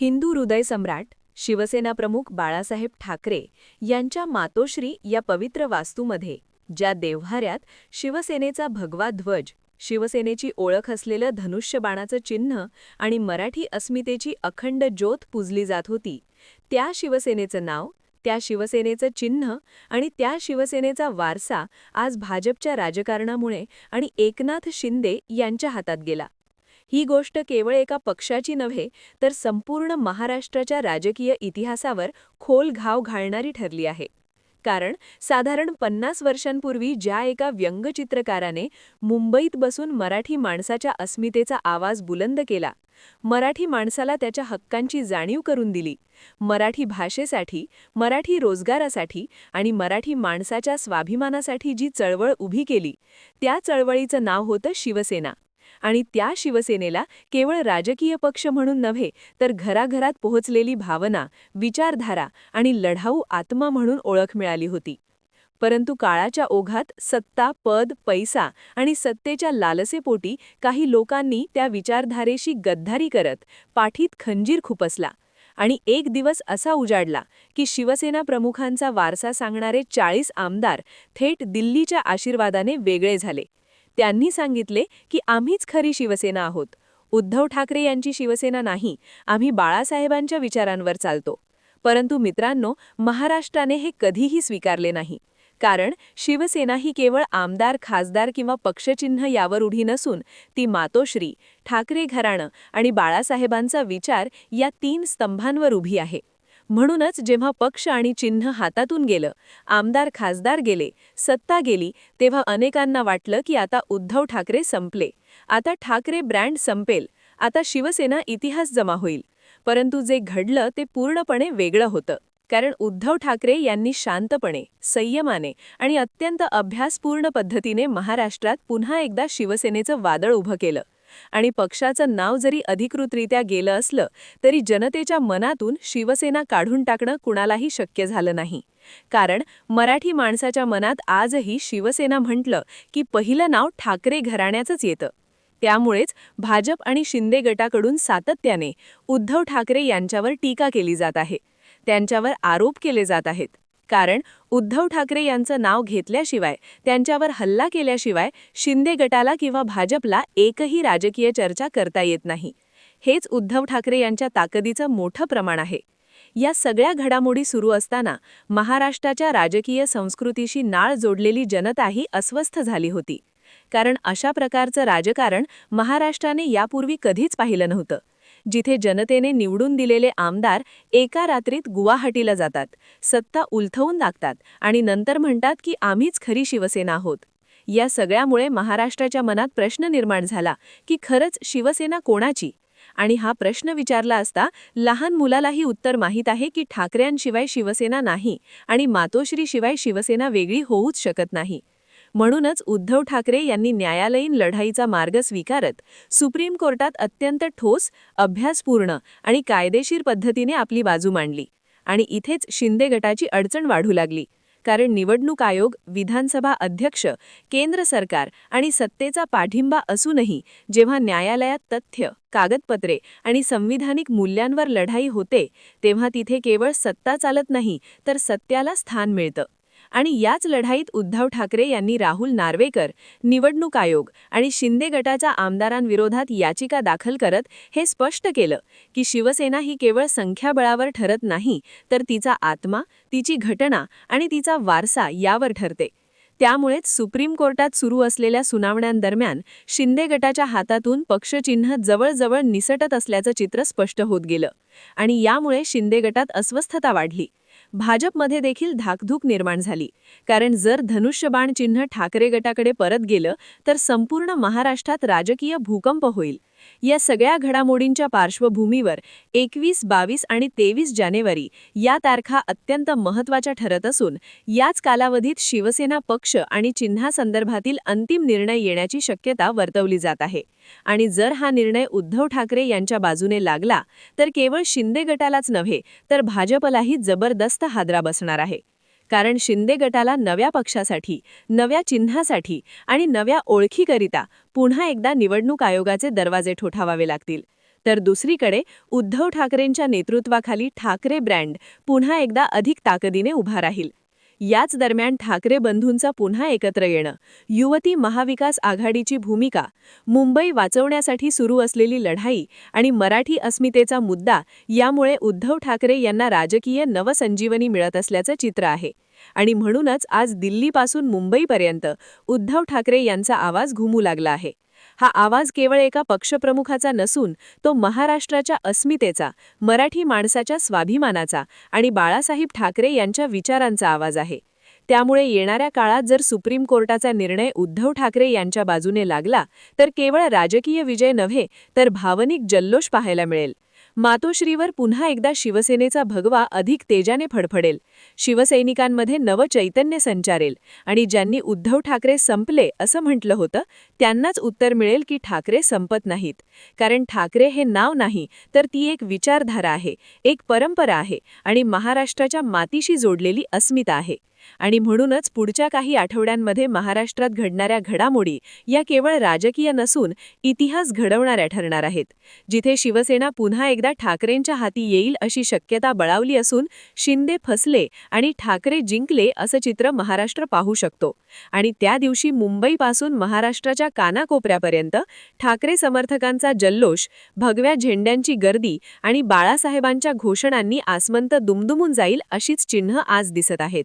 हिंदू हृदय सम्राट शिवसेना प्रमुख बाळासाहेब ठाकरे यांच्या मातोश्री या पवित्र वास्तूमध्ये ज्या देव्हाऱ्यात शिवसेनेचा भगवा ध्वज शिवसेनेची ओळख असलेलं धनुष्यबाणाचं चिन्ह आणि मराठी अस्मितेची अखंड ज्योत पुजली जात होती त्या शिवसेनेचं नाव त्या शिवसेनेचं चिन्ह आणि त्या शिवसेनेचा वारसा आज भाजपच्या राजकारणामुळे आणि एकनाथ शिंदे यांच्या हातात गेला. ही गोष्ट केवळ एका पक्षाची नव्हे तर संपूर्ण महाराष्ट्राच्या राजकीय इतिहासावर खोल घाव घालणारी ठरली आहे. कारण साधारण पन्नास वर्षांपूर्वी ज्या एका व्यंगचित्रकाराने मुंबईत बसून मराठी माणसाच्या अस्मितेचा आवाज बुलंद केला मराठी माणसाला त्याच्या हक्कांची जाणीव करून दिली मराठी भाषेसाठी मराठी रोजगारासाठी आणि मराठी माणसाच्या स्वाभिमानासाठी जी चळवळ उभी केली त्या चळवळीचं नाव होतं शिवसेना. आणि त्या शिवसेनेला केवळ राजकीय पक्ष म्हणून नव्हे तर घराघरात पोहोचलेली भावना विचारधारा आणि लढाऊ आत्मा म्हणून ओळख मिळाली होती. परंतु काळाच्या ओघात सत्ता पद पैसा आणि सत्तेच्या लालसेपोटी काही लोकांनी त्या विचारधारेशी गद्दारी करत पाठीत खंजीर खुपसला आणि एक दिवस असा उजाडला की शिवसेना प्रमुखांचा वारसा सांगणारे चाळीस आमदार थेट दिल्लीच्या आशीर्वादाने वेगळे झाले. त्यांनी सांगितले की आम्हीच खरी शिवसेना आहोत. उद्धव ठाकरे यांची शिवसेना नाही आम्ही बाळासाहेबांच्या विचारांवर चालतो. परंतु मित्रांनो महाराष्ट्राने हे कधीही स्वीकारले नाही. कारण शिवसेना ही केवळ आमदार खासदार किंवा पक्षचिन्ह यावर उभी नसून ती मातोश्री ठाकरे घराणं आणि बाळासाहेबांचा विचार या तीन स्तंभांवर उभी आहे. म्हणूनच जेव्हा पक्ष आणि चिन्ह हातातून गेलं आमदार खासदार गेले सत्ता गेली तेव्हा अनेकांना वाटलं की आता उद्धव ठाकरे संपले. आता ठाकरे ब्रँड संपेल. आता शिवसेना इतिहास जमा होईल. परंतु जे घडलं ते पूर्णपणे वेगळं होतं. कारण उद्धव ठाकरे यांनी शांतपणे संयमाने आणि अत्यंत अभ्यासपूर्ण पद्धतीने महाराष्ट्रात पुन्हा एकदा शिवसेनेचं वादळ उभं केलं. आणि पक्षाचं नाव जरी अधिकृतरित्या गेलं असलं तरी जनतेच्या मनातून शिवसेना काढून टाकणं कुणालाही शक्य झालं नाही. कारण मराठी माणसाच्या मनात आजही शिवसेना म्हटलं की पहिलं नाव ठाकरे घराण्याचंच येतं. त्यामुळेच भाजप आणि शिंदे गटाकडून सातत्याने उद्धव ठाकरे यांच्यावर टीका केली जात आहे. त्यांच्यावर आरोप केले जात आहेत. कारण उद्धव ठाकरे यांचं नाव घेतल्याशिवाय त्यांच्यावर हल्ला केल्याशिवाय शिंदे गटाला किंवा भाजपला एकही राजकीय चर्चा करता येत नाही. हेच उद्धव ठाकरे यांच्या ताकदीचं मोठं प्रमाण आहे. या सगळ्या घडामोडी सुरू असताना महाराष्ट्राच्या राजकीय संस्कृतीशी नाळ जोडलेली जनताही अस्वस्थ झाली होती. कारण अशा प्रकारचं राजकारण महाराष्ट्राने यापूर्वी कधीच पाहिलं नव्हतं. जिथे जनतेने निवडून दिलेले आमदार एका रात्रीत गुवाहाटीला जातात. सत्ता उलथवून लागतात आणि नंतर म्हणतात की आम्हीच खरी शिवसेना आहोत. या सगळ्यामुळे महाराष्ट्राच्या मनात प्रश्न निर्माण झाला की खरंच शिवसेना कोणाची? आणि हा प्रश्न विचारला असता लहान मुलालाही उत्तर माहीत आहे की ठाकऱ्यांशिवाय शिवसेना नाही आणि मातोश्रीशिवाय शिवसेना वेगळी होऊच शकत नाही. म्हणूनच उद्धव ठाकरे यांनी न्यायालयीन लढाईचा मार्ग स्वीकारत सुप्रीम कोर्टात अत्यंत ठोस अभ्यासपूर्ण आणि कायदेशीर पद्धतीने आपली बाजू मांडली. आणि इथेच शिंदे गटाची अडचण वाढू लागली. कारण निवडणूक आयोग विधानसभा अध्यक्ष केंद्र सरकार आणि सत्तेचा पाठिंबा असूनही जेव्हा न्यायालयात तथ्य कागदपत्रे आणि संविधानिक मूल्यांवर लढाई होते तेव्हा तिथे केवळ सत्ता चालत नाही तर सत्याला स्थान मिळतं. आणि याच लढाईत उद्धव ठाकरे यांनी राहुल नार्वेकर निवडणूक आयोग आणि शिंदे गटाच्या आमदारांविरोधात याचिका दाखल करत हे स्पष्ट केलं की शिवसेना ही केवळ संख्याबळावर ठरत नाही तर तिचा आत्मा तिची घटना आणि तिचा वारसा यावर ठरते. त्यामुळेच सुप्रीम कोर्टात सुरू असलेल्या सुनावण्यांदरम्यान शिंदे गटाच्या हातातून पक्षचिन्ह जवळजवळ निसटत असल्याचं चित्र स्पष्ट होत गेलं आणि यामुळे शिंदे गटात अस्वस्थता वाढली. भाजपमध्ये देखील धाकधूक निर्माण झाली. कारण जर धनुष्यबाण चिन्ह ठाकरे गटाकडे परत गेलं तर संपूर्ण महाराष्ट्रात राजकीय भूकंप होईल. या सगळ्या घडामोडींच्या पार्श्वभूमीवर एकवीस बावीस आणि तेवीस जानेवारी या तारखा अत्यंत महत्त्वाच्या ठरत असून याच कालावधीत शिवसेना पक्ष आणि चिन्हासंदर्भातील अंतिम निर्णय येण्याची शक्यता वर्तवली जात आहे. आणि जर हा निर्णय उद्धव ठाकरे यांच्या बाजूने लागला तर केवळ शिंदे गटालाच नव्हे तर भाजपलाही जबरदस्त हादरा बसणार आहे. कारण शिंदे गटाला नव्या पक्षासाठी नव्या चिन्हासाठी आणि नव्या ओळखीकरिता पुन्हा एकदा निवडणूक आयोगाचे दरवाजे ठोठावावे लागतील. तर दुसरीकडे उद्धव ठाकरेंच्या नेतृत्वाखाली ठाकरे ब्रँड पुन्हा एकदा अधिक ताकदीने उभा राहील. याच दरम्यान ठाकरे बंधूंचा पुन्हा एकत्र येणं युवती महाविकास आघाडीची भूमिका मुंबई वाचवण्यासाठी सुरू असलेली लढाई आणि मराठी अस्मितेचा मुद्दा यामुळे उद्धव ठाकरे यांना राजकीय नवसंजीवनी मिळत असल्याचं चित्र आहे. आणि म्हणूनच आज दिल्लीपासून मुंबईपर्यंत उद्धव ठाकरे यांचा आवाज घुमू लागला आहे. हा आवाज केवळ एका पक्षप्रमुखाचा नसून तो महाराष्ट्राच्या अस्मितेचा मराठी माणसाच्या स्वाभिमानाचा आणि बाळासाहेब ठाकरे यांच्या विचारांचा आवाज आहे. त्यामुळे येणाऱ्या काळात जर सुप्रीम कोर्टाचा निर्णय उद्धव ठाकरे यांच्या बाजूने लागला तर केवळ राजकीय विजय नव्हे तर भावनिक जल्लोष पाहायला मिळेल. मातोश्रीवर पुन्हा एकदा शिवसेनेचा भगवा अधिक तेजाने फडफडेल. शिवसैनिकांमध्ये नवचैतन्य संचारेल आणि ज्यांनी उद्धव ठाकरे संपले असं म्हटलं होतं त्यांनाच उत्तर मिळेल की ठाकरे संपत नाहीत. कारण ठाकरे हे नाव नाही तर ती एक विचारधारा आहे एक परंपरा आहे आणि महाराष्ट्राच्या मातीशी जोडलेली अस्मिता आहे. आणि म्हणूनच पुढच्या काही आठवड्यांमध्ये महाराष्ट्रात घडणाऱ्या घडामोडी या केवळ राजकीय नसून इतिहास घडवणाऱ्या ठरणार आहेत. जिथे शिवसेना पुन्हा एकदा ठाकरेंच्या हाती येईल अशी शक्यता बळावली असून शिंदे फसले आणि ठाकरे जिंकले असं चित्र महाराष्ट्र पाहू शकतो. आणि त्या दिवशी मुंबईपासून महाराष्ट्राच्या कानाकोपऱ्यापर्यंत ठाकरे समर्थकांचा जल्लोष भगव्या झेंड्यांची गर्दी आणि बाळासाहेबांच्या घोषणांनी आसमंत दुमदुमून जाईल अशीच चिन्ह आज दिसत आहेत.